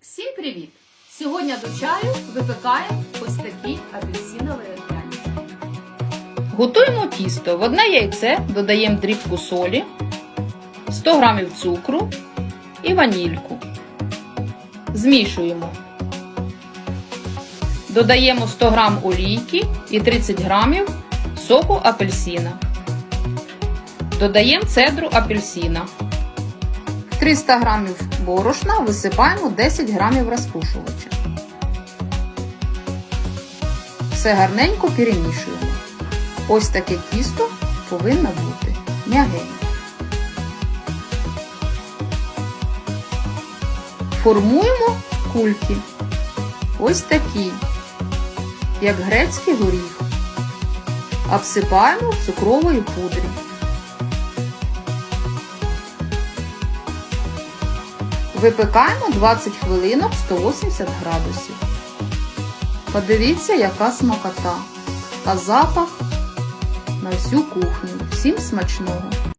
Всім привіт! Сьогодні до чаю випікаємо ось такі апельсинові пряники. Готуємо тісто. В одне яйце додаємо дрібку солі, 100 г цукру і ванільку. Змішуємо. Додаємо 100 г олійки і 30 г соку апельсина. Додаємо цедру апельсина. В 300 г борошна висипаємо 10 г розпушувача. Все гарненько перемішуємо. Ось таке тісто повинно бути м'ягеньке. Формуємо кульки. Ось такі, як грецький горіх. Обсипаємо цукровою пудрі. Випікаємо 20 хвилинок 180 градусів. Подивіться, яка смакота, а запах на всю кухню. Всім смачного!